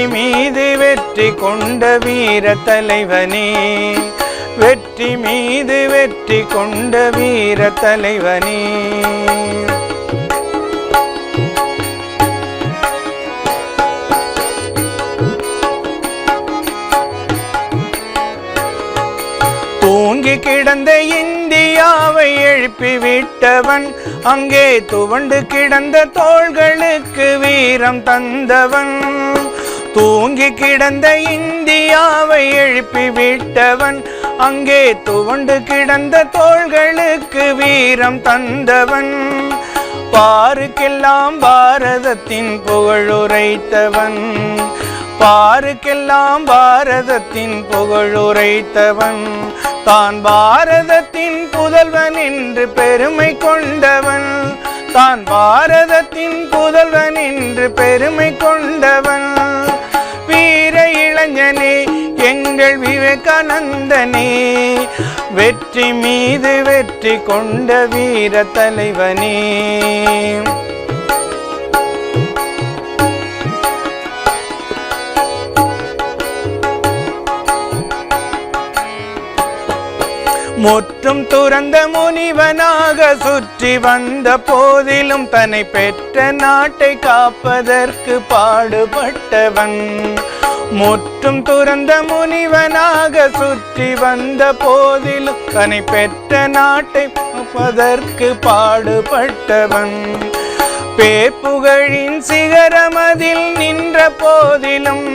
வெற்றி மீது வெற்றி கொண்ட வீர தலைவனே. வெற்றி மீது வெற்றி கொண்ட வீர தலைவனே. தூங்கி கிடந்த இந்தியாவை எழுப்பி விட்டவன் அங்கே துவண்டு கிடந்த தோள்களுக்கு வீரம் தந்தவன். தூங்கி கிடந்த இந்தியாவை எழுப்பி விட்டவன் அங்கே துவண்டு கிடந்த தோள்களுக்கு வீரம் தந்தவன். பாருக்கெல்லாம் பாரதத்தின் புகழுரைத்தவன் பாருக்கெல்லாம் பாரதத்தின் புகழுரைத்தவன் தான் பாரதத்தின் புதல்வன் என்று பெருமை கொண்டவன். தான் பாரதத்தின் புதல்வன் என்று பெருமை கொண்டவன். வீர இளைஞனே எங்கள் விவேகானந்தனே. வெற்றி மீது வெற்றி கொண்ட வீர தலைவனே. முற்றும் துறந்த முனிவனாக சுற்றி வந்த போதிலும் தன்னை பெற்ற நாட்டை காப்பதற்கு பாடுபட்டவன். முற்றும் துறந்த முனிவனாக சுற்றி வந்த போதிலும் தன்னை பெற்ற நாட்டை காப்பதற்கு பாடுபட்டவன். பேப்புகழின் சிகரமதில் நின்ற போதிலும்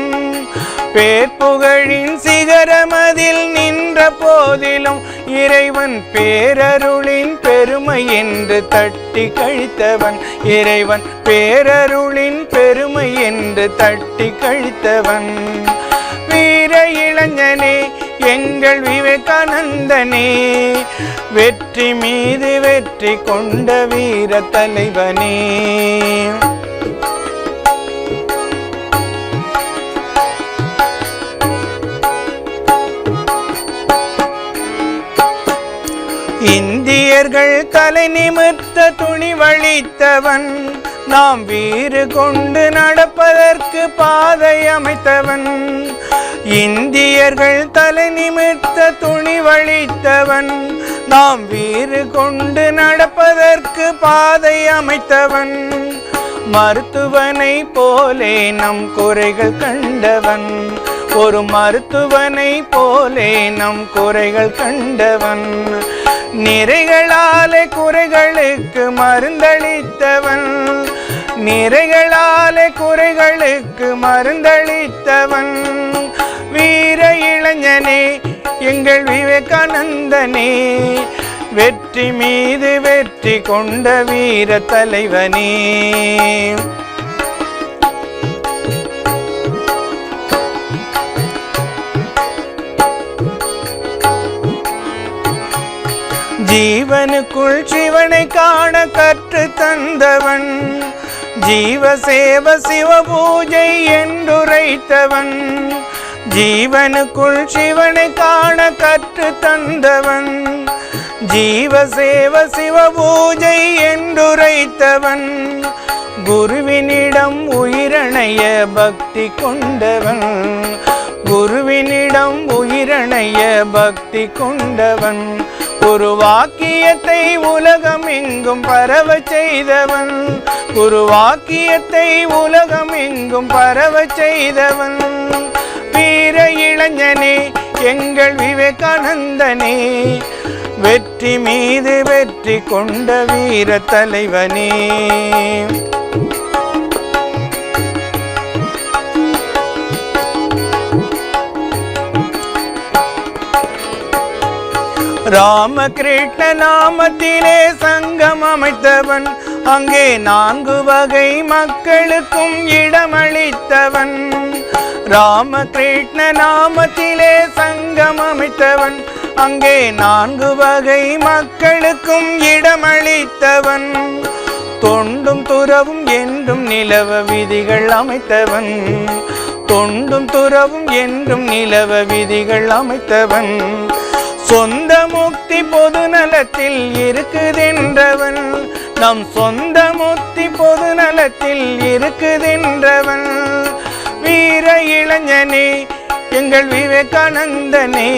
பேர்புகழின் சிகரமதில் நின்ற போதிலும் இறைவன் பேரருளின் பெருமை என்று தட்டி கழித்தவன். இறைவன் பேரருளின் பெருமை என்று தட்டி கழித்தவன். வீர இளைஞனே எங்கள் விவேகானந்தனே வெற்றி மீது வெற்றி கொண்ட வீர தலைவனே. தலை நிமிர்த்த துணிவளித்தவன் நாம் வீறு கொண்டு நடப்பதற்கு பாதை அமைத்தவன். இந்தியர்கள் தலை நிமிர்த்த துணிவளித்தவன் நாம் வீறு கொண்டு நடப்பதற்கு பாதை அமைத்தவன். மருத்துவனை போலே நம் குறைகள் கண்டவன் ஒரு மருத்துவனை போலே நம் குறைகள் கண்டவன். நிறைகளாலே குறைகளுக்கு மருந்தளித்தவன். நிறைகளாலே குறைகளுக்கு மருந்தளித்தவன். வீர இளைஞனே எங்கள் விவேகானந்தனே. வெற்றி மீது வெற்றி கொண்ட வீர தலைவனே. ஜீவனுக்குள் சிவனை காண கற்று தந்தவன். ஜீவசேவ சிவ பூஜை என்றுரைத்தவன். ஜீவனுக்குள் சிவனை காண கற்று தந்தவன். ஜீவசேவ சிவ பூஜை என்றுரைத்தவன். குருவினிடம் உயிரணைய பக்தி கொண்டவன். குருவினிடம் உயிரணைய பக்தி கொண்டவன். ஒரு வாக்கியத்தை உலகம் எங்கும் பரவ செய்தவன். ஒரு வாக்கியத்தை உலகம் எங்கும் பரவ செய்தவன். வீர இளைஞனே எங்கள் விவேகானந்தனே. வெற்றி மீது வெற்றி கொண்ட வீர தலைவனே. ராமகிருஷ்ண நாமத்திலே சங்கம் அமைத்தவன். அங்கே நான்கு வகை மக்களுக்கும் இடமளித்தவன். ராமகிருஷ்ண நாமத்திலே சங்கம் அமைத்தவன். அங்கே நான்கு வகை மக்களுக்கும் இடமளித்தவன். தொண்டும் துறவும் என்றும் நிலவ விதிகள் அமைத்தவன். தொண்டும் துறவும் என்றும் நிலவ விதிகள் அமைத்தவன். சொந்த முக்தி பொது நலத்தில் இருக்குதென்றவன். நம் சொந்த முக்தி பொது நலத்தில் இருக்குதென்றவன். வீர இளைஞனே எங்கள் விவேகானந்தனே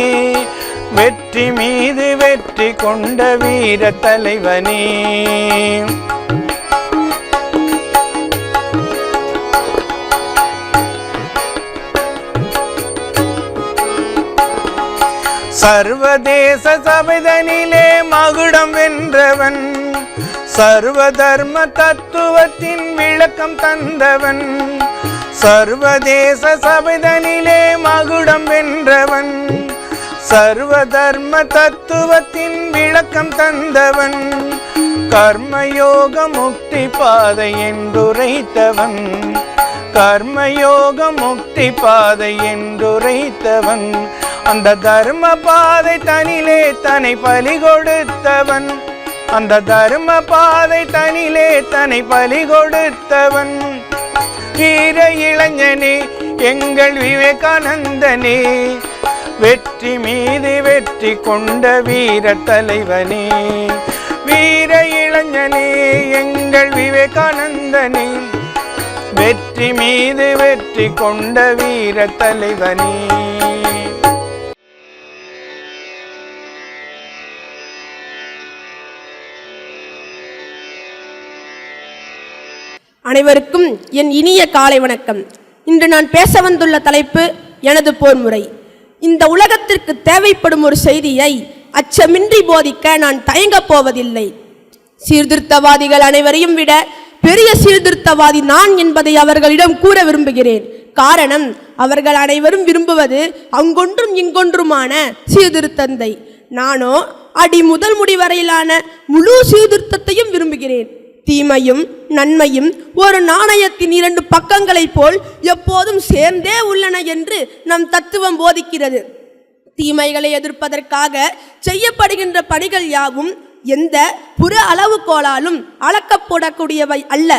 வெற்றி மீது வெற்றி கொண்ட வீர தலைவனே. சர்வதேச சபைதனிலே மகுடம் வென்றவன் சர்வ தர்ம தத்துவத்தின் விளக்கம் தந்தவன் சர்வதேச சபைதனிலே மகுடம் வென்றவன் சர்வ தர்ம தத்துவத்தின் விளக்கம் தந்தவன் கர்மயோக முக்தி பாதை என்றுரைத்தவன் கர்மயோக முக்தி பாதை என்றுரைத்தவன் அந்த தர்ம பாதை தனிலே தன்னை பலி கொடுத்தவன். அந்த தர்ம பாதை தனிலே தன்னை பலி கொடுத்தவன். வீர இளைஞனே எங்கள் விவேகானந்தனே வெற்றி மீது வெற்றி கொண்ட வீர தலைவனே. வீர இளைஞனே எங்கள் விவேகானந்தனே வெற்றி மீது வெற்றி கொண்ட வீர தலைவனே. அனைவருக்கும் என் இனிய காலை வணக்கம். இன்று நான் பேச வந்துள்ள தலைப்பு எனது போர்முறை. இந்த உலகத்திற்கு தேவைப்படும் ஒரு செய்தியை அச்சமின்றி போதிக்க நான் தயங்கப் போவதில்லை. சீர்திருத்தவாதிகள் அனைவரையும் விட பெரிய சீர்திருத்தவாதி நான் என்பதை அவர்களிடம் கூற விரும்புகிறேன். காரணம் அவர்கள் அனைவரும் விரும்புவது அங்கொன்றும் இங்கொன்றுமான சீர்திருத்தந்தை. நானோ அடி முதல் முடி வரையிலான முழு சீர்திருத்தத்தையும் விரும்புகிறேன். தீமையும் நன்மையும் ஒரு நாணயத்தின் இரண்டு பக்கங்களைப் போல் எப்போதும் சேர்ந்தே உள்ளன என்று நம் தத்துவம் போதிக்கிறது. தீமைகளை எதிர்ப்பதற்காக செய்யப்படுகின்ற பணிகள் யாவும் எந்த புற அளவுகோலாலும் அளக்கப்படக்கூடியவை அல்ல.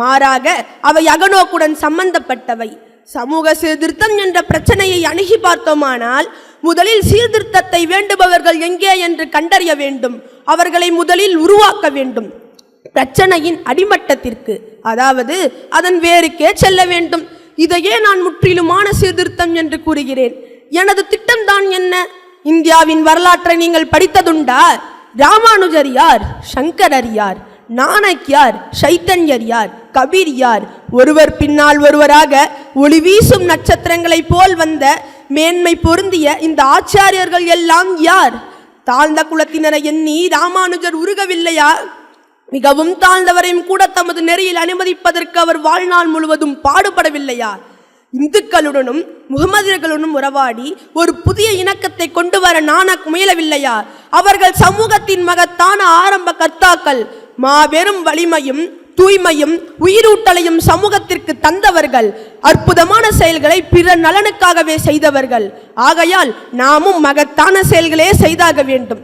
மாறாக அவை அகநோக்குடன் சம்பந்தப்பட்டவை. சமூக சீர்திருத்தம் என்ற பிரச்சனையை அணுகி பார்த்தோமானால் முதலில் சீர்திருத்தத்தை வேண்டுபவர்கள் எங்கே என்று கண்டறிய வேண்டும். அவர்களை முதலில் உருவாக்க வேண்டும். பிரச்சனையின் அடிமட்டத்திற்கு. அதாவது அதன் வேருக்கே செல்ல வேண்டும். இதையே நான் முற்றிலுமான சீர்திருத்தம் என்று கூறுகிறேன். எனது திட்டம்தான் என்ன? இந்தியாவின் வரலாற்றை நீங்கள் படித்ததுண்டா? ராமானுஜர் யார்? சங்கரர் யார்? நானக் யார்? சைத்தன்யர் யார்? கபீர் யார்? ஒருவர் பின்னால் ஒருவராக ஒளி வீசும் நட்சத்திரங்களைப் போல் வந்த மேன்மை பொருந்திய இந்த ஆச்சாரியர்கள் எல்லாம் யார்? தாழ்ந்த குலத்தினரை எண்ணி ராமானுஜர் உருகவில்லையா? மிகவும் தாழ்ந்தவரையும் கூட தமது நெறியில் அனுமதிப்பதற்கு அவர் வாழ்நாள் முழுவதும் பாடுபடவில்லையா? இந்துக்களுடனும் முகமதியர்களுடனும் உறவாடி ஒரு புதிய இணக்கத்தை கொண்டு வர நானக் முயலவில்லையா? அவர்கள் சமூகத்தின் மகத்தான ஆரம்ப கர்த்தாக்கள் மாபெரும் வலிமையும் தூய்மையும் உயிரூட்டலையும் சமூகத்திற்கு தந்தவர்கள் அற்புதமான செயல்களை பிற நலனுக்காகவே செய்தவர்கள். ஆகையால் நாமும் மகத்தான செயல்களே செய்தாக வேண்டும்.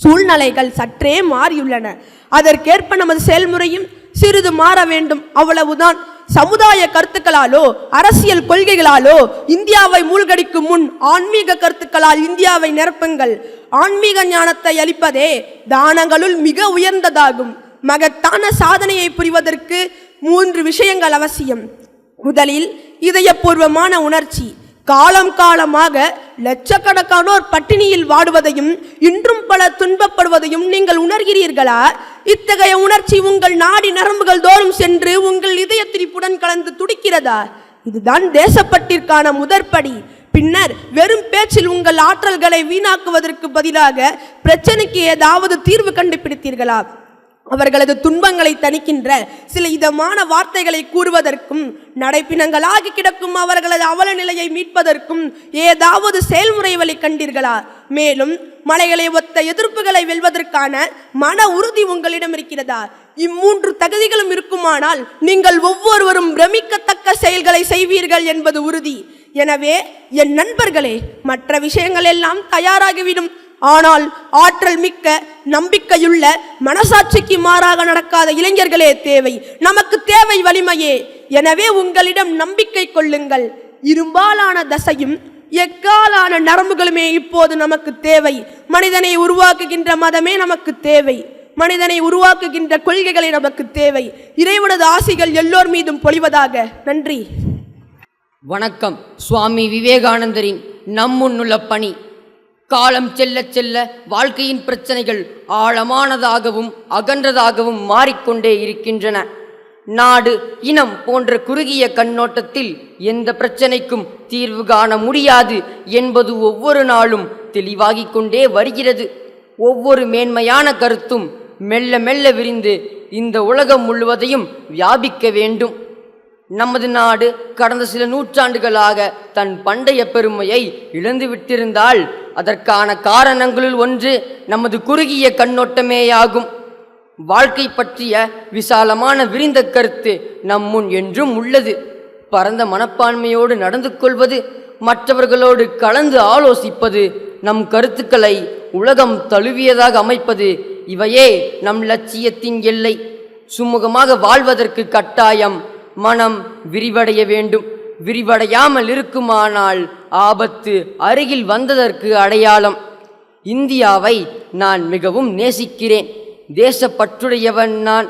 சூழ்நிலைகள் சற்றே மாறியுள்ளன. அதற்கேற்ப நமது செயல்முறையும் சிறிது மாற வேண்டும். அவ்வளவுதான். சமுதாய கருத்துக்களாலோ அரசியல் கொள்கைகளாலோ இந்தியாவை மூழ்கடிக்கும் முன் ஆன்மீக கருத்துக்களால் இந்தியாவை நிரப்புங்கள். ஆன்மீக ஞானத்தை அளிப்பதே தானங்களுள் மிக உயர்ந்ததாகும். மகத்தான சாதனையை புரிவதற்கு மூன்று விஷயங்கள் அவசியம். முதலில் இதயபூர்வமான உணர்ச்சி. காலம் காலமாக லட்சக்கணக்கானோர் பட்டினியில் வாடுவதையும் இன்றும் பல துன்பப்படுவதையும் நீங்கள் உணர்கிறீர்களா? இத்தகைய உணர்ச்சி உங்கள் நாடி நரம்புகள் தோறும் சென்று உங்கள் இதய துடிப்புடன் கலந்து துடிக்கிறதா? இதுதான் தேசப்பட்டிற்கான முதற்படி பின்னர் வெறும் பேச்சில் உங்கள் ஆற்றல்களை வீணாக்குவதற்கு பதிலாக பிரச்சனைக்கு ஏதாவது தீர்வு கண்டுபிடித்தீர்களா? அவர்களது துன்பங்களை தணிக்கின்ற சில இதமான வார்த்தைகளை கூறுவதற்கும் நடைப்பினங்களாக கிடக்கும் அவர்களது அவல நிலையை மீட்பதற்கும் ஏதாவது செயல்முறை வழி கண்டீர்களா? மேலும் மலைகளை ஒத்த எதிர்ப்புகளை வெல்வதற்கான மன உறுதி உங்களிடம் இருக்கிறதா? இம்மூன்று தகுதிகளும் இருக்குமானால் நீங்கள் ஒவ்வொருவரும் பிரமிக்கத்தக்க செயல்களை செய்வீர்கள் என்பது உறுதி. எனவே என் நண்பர்களே மற்ற விஷயங்கள் எல்லாம் தயாராகிவிடும். ஆனால் ஆற்றல் மிக்க நம்பிக்கையுள்ள மனசாட்சிக்கு மாறாக நடக்காத இளைஞர்களே தேவை. நமக்கு தேவை வலிமையே. எனவே உங்களிடம் நம்பிக்கை கொள்ளுங்கள். இரும்பாலான தசையும் எக்காலான நரம்புகளுமே இப்போது நமக்கு தேவை. மனிதனை உருவாக்குகின்ற மதமே நமக்கு தேவை. மனிதனை உருவாக்குகின்ற கொள்கைகளை நமக்கு தேவை. இறைவனது ஆசைகள் எல்லோர் மீதும் பொழிவதாக. நன்றி. வணக்கம். சுவாமி விவேகானந்தரின் நம்முன்னுள்ள பணி. காலம் செல்ல செல்ல வாழ்க்கையின் பிரச்சனைகள் ஆழமானதாகவும் அகன்றதாகவும் மாறிக்கொண்டே இருக்கின்றன. நாடு இனம் போன்ற குறுகிய கண்ணோட்டத்தில் எந்த பிரச்சனைக்கும் தீர்வு காண முடியாது என்பது ஒவ்வொரு நாளும் தெளிவாகிக் கொண்டே வருகிறது. ஒவ்வொரு மேன்மையான கருத்தும் மெல்ல மெல்ல விரிந்து இந்த உலகம் முழுவதையும் வியாபிக்க வேண்டும். நமது நாடு கடந்த சில நூற்றாண்டுகளாக தன் பண்டைய பெருமையை இழந்து விட்டிருந்தால் அதற்கான காரணங்களுள் ஒன்று நமது குறுகிய கண்ணோட்டமேயாகும். வாழ்க்கை பற்றிய விசாலமான விரிந்த கருத்து நம் முன் என்றும் உள்ளது. பரந்த மனப்பான்மையோடு நடந்து கொள்வது மற்றவர்களோடு கலந்து ஆலோசிப்பது நம் கருத்துக்களை உலகம் தழுவியதாக அமைப்பது இவையே நம் லட்சியத்தின் எல்லை. சுமூகமாக வாழ்வதற்கு கட்டாயம் மனம் விரிவடைய வேண்டும். விரிவடையாமல் இருக்குமானால் ஆபத்து அருகில் வந்ததற்கு அடையாளம். இந்தியாவை நான் மிகவும் நேசிக்கிறேன். தேசப்பற்றுடையவன் நான்.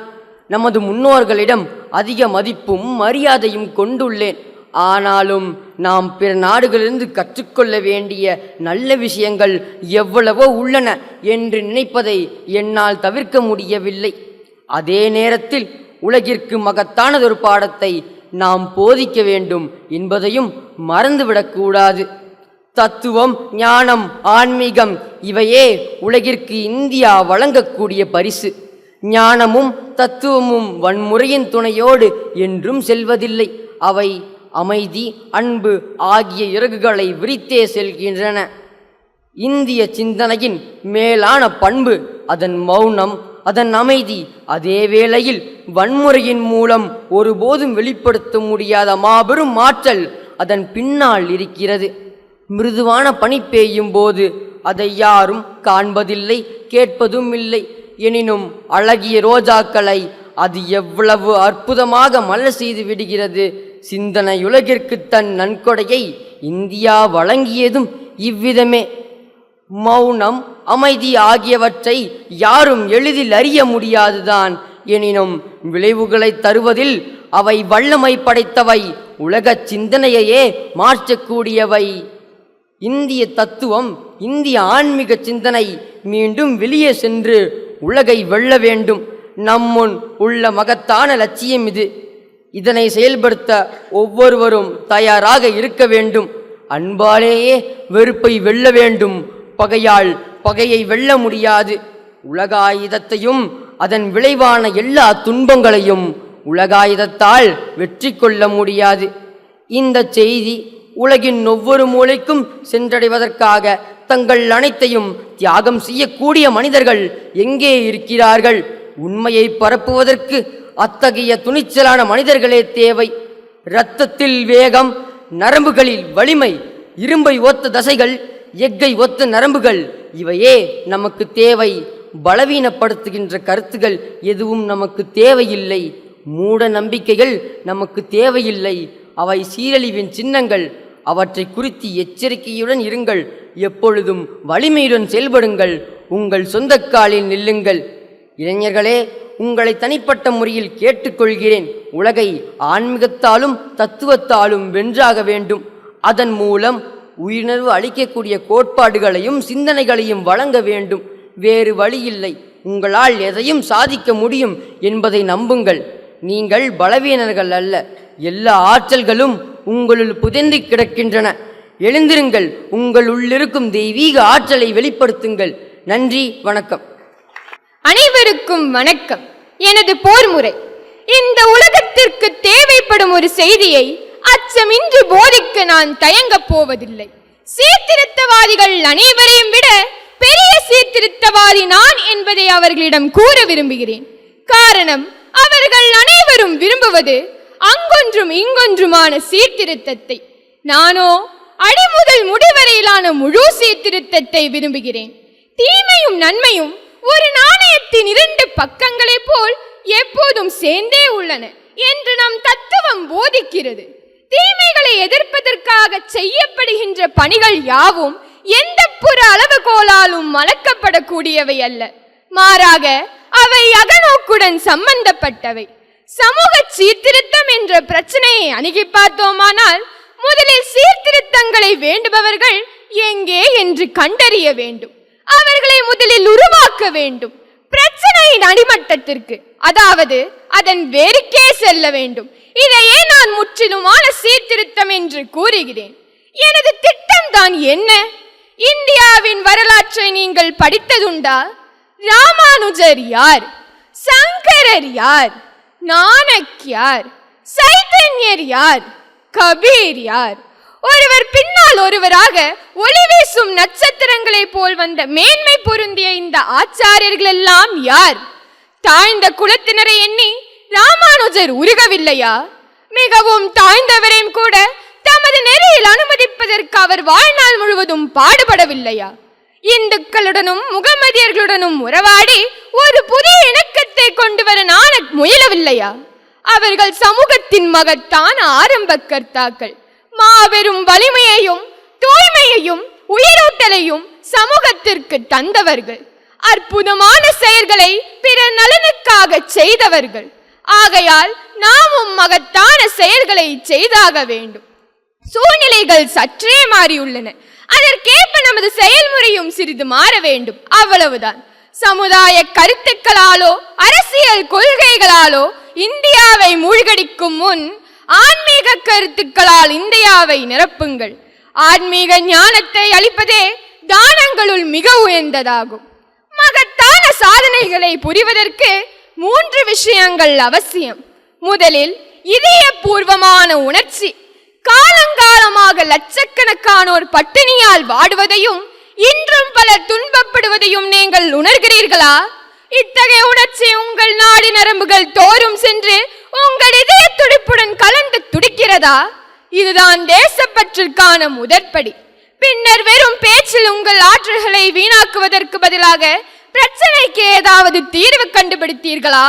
நமது முன்னோர்களிடம் அதிக மதிப்பும் மரியாதையும் கொண்டுள்ளேன். ஆனாலும் நாம் பிற நாடுகளிலிருந்து கற்றுக்கொள்ள வேண்டிய நல்ல விஷயங்கள் எவ்வளவோ உள்ளன என்று நினைப்பதை என்னால் தவிர்க்க முடியவில்லை. அதே நேரத்தில் உலகிற்கு மகத்தானதொரு பாடத்தை நாம் போதிக்க வேண்டும் என்பதையும் மறந்துவிடக்கூடாது. தத்துவம் ஞானம் ஆன்மீகம் இவையே உலகிற்கு இந்தியா வழங்கக்கூடிய பரிசு. ஞானமும் தத்துவமும் வன்முறையின் துணையோடு என்றும் செல்வதில்லை. அவை அமைதி அன்பு ஆகிய இறகுகளை விரித்தே செல்கின்றன. இந்திய சிந்தனையின் மேலான பண்பு அதன் மௌனம் அதன் அமைதி அதே வேளையில் வன்முறையின் மூலம் ஒருபோதும் வெளிப்படுத்த முடியாத மாபெரும் ஆற்றல் அதன் பின்னால் இருக்கிறது. மிருதுவான பனி பெய்யும் போது அதை யாரும் காண்பதில்லை கேட்பதும் இல்லை. எனினும் அழகிய ரோஜாக்களை அது எவ்வளவு அற்புதமாக மலர் செய்து விடுகிறது. சிந்தனையுலகிற்கு தன் நன்கொடையை இந்தியா வழங்கியதும் இவ்விதமே. மௌனம் அமைதி ஆகியவற்றை யாரும் எளிதில் அறிய முடியாதுதான். எனினும் விளைவுகளை தருவதில் அவை வல்லமை படைத்தவை உலக சிந்தனையையே மாற்றக்கூடியவை. இந்திய தத்துவம் இந்திய ஆன்மீக சிந்தனை மீண்டும் வெளியே சென்று உலகை வெல்ல வேண்டும். நம்முன் உள்ள மகத்தான லட்சியம் இது. இதனை செயல்படுத்த ஒவ்வொருவரும் தயாராக இருக்க வேண்டும். அன்பாலேயே வெறுப்பை வெல்ல வேண்டும். பகையால் பகையை வெல்ல முடியாது. உலகாயுதத்தையும் அதன் விளைவான எல்லா துன்பங்களையும் உலகாயுதத்தால் வெற்றி கொள்ள முடியாது. இந்த செய்தி உலகின் ஒவ்வொரு மூலைக்கும் சென்றடைவதற்காக தங்கள் அனைத்தையும் தியாகம் செய்யக்கூடிய மனிதர்கள் எங்கே இருக்கிறார்கள்? உண்மையை பரப்புவதற்கு அத்தகைய துணிச்சலான மனிதர்களே தேவை. இரத்தத்தில் வேகம் நரம்புகளில் வலிமை இரும்பை ஒத்த தசைகள் எக்கை ஒத்த நரம்புகள். இவையே நமக்கு தேவை. பலவீனப்படுத்துகின்ற கருத்துகள் எதுவும் நமக்கு தேவையில்லை. மூட நம்பிக்கைகள் நமக்கு தேவையில்லை. அவை சீரழிவின் சின்னங்கள். அவற்றை குறித்து எச்சரிக்கையுடன் இருங்கள். எப்பொழுதும் வலிமையுடன் செயல்படுங்கள். உங்கள் சொந்த காலில் நில்லுங்கள். இளைஞர்களே உங்களை தனிப்பட்ட முறையில் கேட்டுக்கொள்கிறேன். உலகை ஆன்மீகத்தாலும் தத்துவத்தாலும் வென்றாக வேண்டும். அதன் மூலம் உயிர்ணர்வு அளிக்கக்கூடிய கோட்பாடுகளையும் சிந்தனைகளையும் வழங்க வேண்டும். வேறு வழியில்லை. உங்களால் எதையும் சாதிக்க முடியும் என்பதை நம்புங்கள். நீங்கள் பலவீனர்கள் அல்ல. எல்லா ஆற்றல்களும் உங்களுள் புதைந்து கிடக்கின்றன. எழுந்திருங்கள். உங்கள் உள்ளிருக்கும் தெய்வீக ஆற்றலை வெளிப்படுத்துங்கள். நன்றி. வணக்கம். அனைவருக்கும் வணக்கம். எனது போர்முறை. இந்த உலகத்திற்கு தேவைப்படும் ஒரு செய்தியை அச்சமின்றி போதிக்க நான் தயங்கப் போவதில்லை. சீர்திருத்தவாதிகள் அனைவரையும் விட பெரிய சீர்திருத்தவாதி நான் என்பதை அவர்களிடம் கூற விரும்புகிறேன். காரணம் அவர்கள் அனைவரும் விரும்புவது அங்கொன்றும் இங்கொன்றுமான சீர்திருத்தத்தை. நானோ அடிமுதல் முடிவரையிலான முழு சீர்திருத்தத்தை விரும்புகிறேன். தீமையும் நன்மையும் ஒரு நாணயத்தின் இரண்டு பக்கங்களைப் போல் எப்போதும் சேர்ந்தே உள்ளன என்று நம் தத்துவம் போதிக்கிறது. தீமைகளை எதிர்ப்பதற்காக செய்யப்படுகின்ற பணிகள் யாவும் எந்த புற அளவுகோலாலும் மலக்கப்படக்கூடியவை அல்ல. மாறாக அவை அகநோக்குடன் சம்பந்தப்பட்டவை. சமூக சீர்திருத்தம் என்ற பிரச்சனையை அணுகி பார்த்தோமானால் முதலில் சீர்திருத்தங்களை வேண்டுபவர்கள் எங்கே என்று கண்டறிய வேண்டும். அவர்களை முதலில் உருவாக்க வேண்டும். பிரச்சனையின் அடிமட்டத்திற்கு அதாவது அதன் வேருக்கே செல்ல வேண்டும். இதையே நான் முற்றிலுமான சீர்திருத்தம் என்று கூறுகிறேன். எனது திட்டம் தான் என்ன? இந்தியாவின் வரலாற்றை நீங்கள் படித்ததுண்டா? ராமானுஜர் யார்? சங்கரர் யார்? நானக் யார்? சைதன்யர் யார்? கபீர் யார்? ஒருவர் பின்னால் ஒருவராக ஒளி வீசும் நட்சத்திரங்களைப் போல் வந்த மேன்மை பொருந்திய இந்த ஆச்சாரியர்கள் எல்லாம் யார்? தாழ்ந்த குலத்தினரை எண்ணி ராமானுஜர் உருகவில்லையா? மிகவும் தாழ்ந்தவரையும் கூட தமது நெறியில் அனுமதிப்பதற்கு அவர் வாழ்நாள் முழுவதும் பாடுபடவில்லையா? இந்துக்களுடனும் முகமதியர்களுடனும் உறவாடி ஒரு புதிய இணக்கத்தை கொண்டு வர நானக் முயலவில்லையா? அவர்கள் சமூகத்தின் மகத்தான ஆரம்ப கர்த்தாக்கள். மாபெரும் வலிமையையும் தூய்மையையும் உயிரூட்டலையும் சமூகத்திற்கு தந்தவர்கள். அற்புதமான செயல்களை பிற நலனுக்காக செய்தவர்கள். ஆகையால் நாமும் மகத்தான செயல்களை செய்தாக வேண்டும். சூழ்நிலைகள் சற்றே மாறியுள்ளன. அதற்கேற்ப நமது செயல்முறையும் சிறிது மாற வேண்டும். அவ்வளவுதான். சமுதாய கருத்துக்களாலோ அரசியல் கொள்கைகளாலோ இந்தியாவை மூழ்கடிக்கும் முன் ஆன்மீக கருத்துக்களால் இந்தியாவை நிரப்புங்கள். ஆன்மீக ஞானத்தை அளிப்பதே தானங்களுள் மிக உயர்ந்ததாகும். மகத்தான சாதனைகளை புரிவதற்கு மூன்று விஷயங்கள் அவசியம். முதலில் இதயபூர்வமான உணர்ச்சி. காலங்காலமாக லட்சக்கணக்கானோர் பட்டினியால் வாடுவதையும் இன்றும் பலர் துன்பப்படுவதையும் நீங்கள் உணர்கிறீர்களா? இத்தகைய உணர்ச்சி உங்கள் நாடி நரம்புகள் தோறும் சென்று உங்கள் இதய துடிப்புடன் கலந்து துடிக்கிறதா? இதுதான் தேசப்பற்றிற்கான முதற்படி பின்னர் வெறும் பேச்சில் உங்கள் ஆற்றல்களை வீணாக்குவதற்கு பதிலாக பிரச்சனைக்கு ஏதாவது தீர்வு கண்டுபிடித்தீர்களா?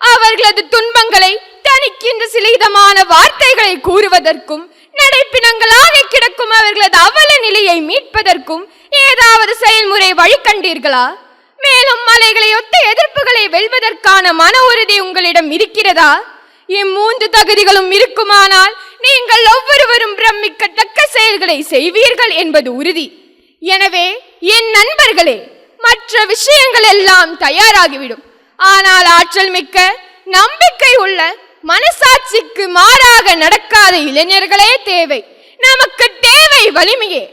அவர்களது துன்பங்களை தணிக்கின்ற சிலிதமான வார்த்தைகளை கூறுவதற்கும் நடைப்பினங்களாக கிடக்கும் அவர்களது அவல நிலையை மீட்பதற்கும் ஏதாவது செயல்முறை வழி கண்டீர்களா? மேலும் மலைகளை ஒத்த எதிர்ப்புகளை வெல்வதற்கான மன உறுதி உங்களிடம் இருக்கிறதா? இம்மூன்று தகுதிகளும் இருக்குமானால் நீங்கள் ஒவ்வொருவரும் பிரமிக்கத்தக்க செயல்களை செய்வீர்கள் என்பது உறுதி. எனவே என் நண்பர்களே மற்ற விஷயங்கள் எல்லாம் தயாராகிவிடும். ஆனால் ஆற்றல் மிக்க நம்பிக்கை உள்ள மனசாட்சிக்கு மாறாக நடக்காத இளைஞர்களே தேவை. நமக்கு தேவை வலிமையே.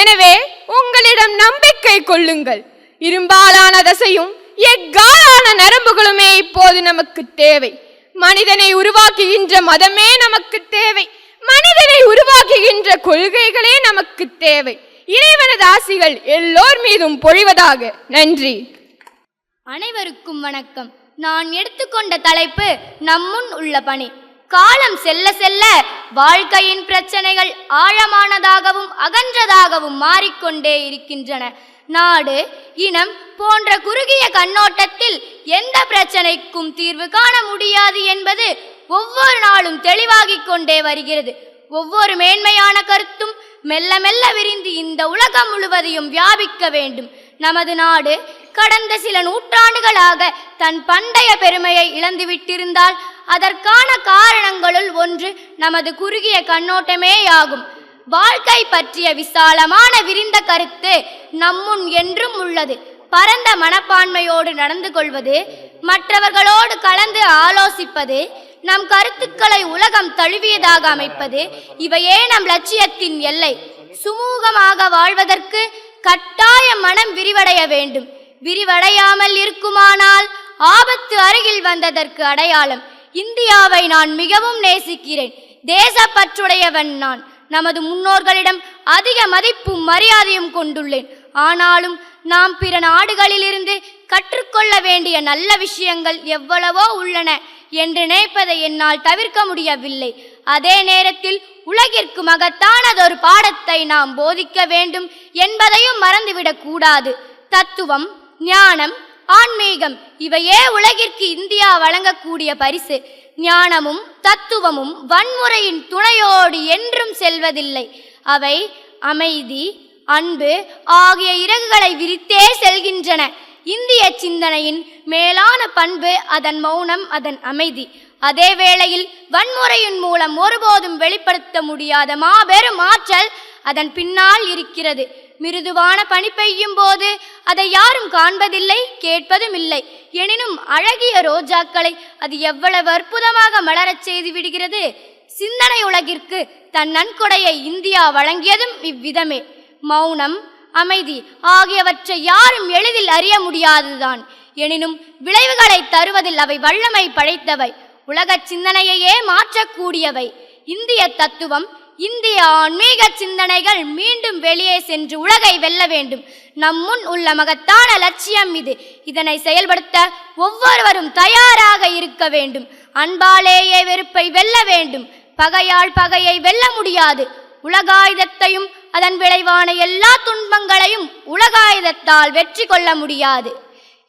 எனவே உங்களிடம் நம்பிக்கை கொள்ளுங்கள். இரும்பாலான தசையும் எக்காலான நரம்புகளுமே இப்போது நமக்கு தேவை. மனிதனை உருவாக்குகின்ற மதமே நமக்கு தேவை. மனிதனை உருவாக்குகின்ற கொள்கைகளே நமக்கு தேவை. இறைவனது ஆசிகள் எல்லோர் மீதும் பொழிவதாக. நன்றி. அனைவருக்கும் வணக்கம். நான் எடுத்துக்கொண்ட தலைப்பு நம்முன் உள்ள பணி. காலம் செல்ல செல்ல வாழ்க்கையின் பிரச்சனைகள் ஆழமானதாகவும் அகன்றதாகவும் மாறிக்கொண்டே இருக்கின்றன. நாடு இனம் போன்ற குறுகிய கண்ணோட்டத்தில் எந்த பிரச்சனைக்கும் தீர்வு காண முடியாது என்பது ஒவ்வொரு நாளும் தெளிவாகிக் கொண்டே வருகிறது. ஒவ்வொரு மேன்மையான கருத்தும் மெல்ல மெல்ல விரிந்து இந்த உலகம் முழுவதையும் வியாபிக்க வேண்டும். நமது நாடு கடந்த சில நூற்றாண்டுகளாக தன் பண்டைய பெருமையை இழந்துவிட்டிருந்தால் அதற்கான காரணங்களுள் ஒன்று நமது குறுகிய கண்ணோட்டமேயாகும் வாழ்க்கை பற்றிய விசாலமான விரிந்த கருத்து நம்முன் என்றும் உள்ளது. பரந்த மனப்பான்மையோடு நடந்து கொள்வது மற்றவர்களோடு கலந்து ஆலோசிப்பது நம் கருத்துக்களை உலகம் தழுவியதாக அமைப்பது இவையே நம் லட்சியத்தின் எல்லை. சுமூகமாக வாழ்வதற்கு கட்டாய மனம் விரிவடைய வேண்டும். விரிவடையாமல் இருக்குமானால் ஆபத்து அருகில் வந்ததற்கு அடையாளம். இந்தியாவை நான் மிகவும் நேசிக்கிறேன். தேசப்பற்றுடையவன் நான். நமது முன்னோர்களிடம் அதிக மதிப்பும் மரியாதையும் கொண்டுள்ளேன். ஆனாலும் நாம் பிற நாடுகளிலிருந்து கற்றுக்கொள்ள வேண்டிய நல்ல விஷயங்கள் எவ்வளவோ உள்ளன என்று நினைப்பதை என்னால் தவிர்க்க முடியவில்லை. அதே நேரத்தில் உலகிற்கு மகத்தானதொரு பாடத்தை நாம் போதிக்க வேண்டும் என்பதையும் மறந்துவிடக் கூடாது. தத்துவம் ஞானம் ஆன்மீகம் இவையே உலகிற்கு இந்தியா வழங்கக்கூடிய பரிசு. ஞானமும் தத்துவமும் வன்முறையின் துணையோடு என்றும் செல்வதில்லை. அவை அமைதி அன்பு ஆகிய இறகுகளை விரித்தே செல்கின்றன. இந்திய சிந்தனையின் மேலான பண்பு அதன் மௌனம் அதன் அமைதி. அதே வேளையில் வன்முறையின் மூலம் ஒருபோதும் வெளிப்படுத்த முடியாத மாபெரும் ஆற்றல் அதன் பின்னால் இருக்கிறது. மிருதுவான பனி பெய்யும் போது அதை யாரும் காண்பதில்லை கேட்பதும் இல்லை எனினும் அழகிய ரோஜாக்களை அது எவ்வளவு அற்புதமாக மலரச் செய்து விடுகிறது. சிந்தனை உலகிற்கு தன் நன்கொடையை இந்தியா வழங்கியதும் இவ்விதமே. மௌனம் அமைதி ஆகியவற்றை யாரும் எளிதில் அறிய முடியாதுதான். எனினும் விளைவுகளை தருவதில் அவை வல்லமை படைத்தவை. உலக சிந்தனையையே மாற்றக்கூடியவை. இந்திய தத்துவம் இந்திய ஆன்மீக சிந்தனைகள் மீண்டும் வெளியே சென்று உலகை வெல்ல வேண்டும். நம் முன் உள்ள மகத்தான லட்சியம் இது. இதனை செயல்படுத்த ஒவ்வொருவரும் தயாராக இருக்க வேண்டும். அன்பாலேயே வெறுப்பை வெல்ல வேண்டும். பகையால் பகையை வெல்ல முடியாது. உலகாயுதத்தையும் அதன் விளைவான எல்லா துன்பங்களையும் உலகாயுதத்தால் வெற்றி கொள்ள முடியாது.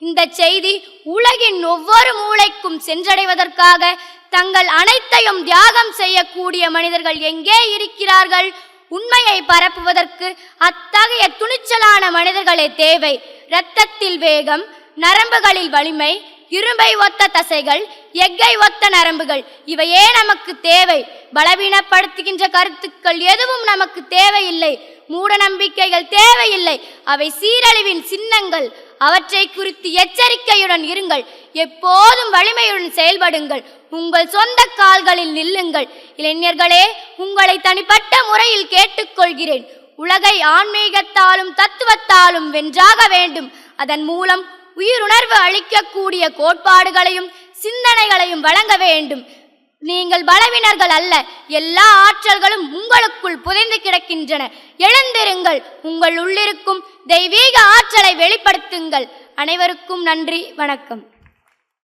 இந்த செய்தி உலகின் ஒவ்வொரு மூளைக்கும் சென்றடைவதற்காக தங்கள் அனைத்தையும் தியாகம் செய்யக்கூடிய மனிதர்கள் எங்கே இருக்கிறார்கள்? உண்மையை பரப்புவதற்கு அத்தகைய துணிச்சலான மனிதர்களே தேவை. இரத்தத்தில் வேகம் நரம்புகளில் வலிமை இரும்பை ஒத்த தசைகள் எக்கை ஒத்த நரம்புகள் இவையே நமக்கு தேவை. பலவீனப்படுத்துகின்ற கருத்துக்கள் எதுவும் நமக்கு தேவையில்லை. மூட நம்பிக்கைகள் தேவையில்லை. அவை சீரழிவின் சின்னங்கள். அவற்றை குறித்து எச்சரிக்கையுடன் இருங்கள். எப்போதும் வலிமையுடன் செயல்படுங்கள். உங்கள் சொந்த கால்களில் நில்லுங்கள். இளைஞர்களே உங்களை தனிப்பட்ட முறையில் கேட்டுக்கொள்கிறேன். உலகை ஆன்மீகத்தாலும் தத்துவத்தாலும் வென்றாக வேண்டும். அதன் மூலம் உயிருணர்வு அளிக்கக்கூடிய கோட்பாடுகளையும் சிந்தனைகளையும் வழங்க வேண்டும். நீங்கள் பலவினர்கள் அல்ல எல்லா ஆற்றல்களும் உங்களுக்குள் புதைந்து கிடக்கின்றன. எழுந்திருங்கள் உங்கள் உள்ளிருக்கும் தெய்வீக ஆற்றலை வெளிப்படுத்துங்கள். அனைவருக்கும் நன்றி வணக்கம்.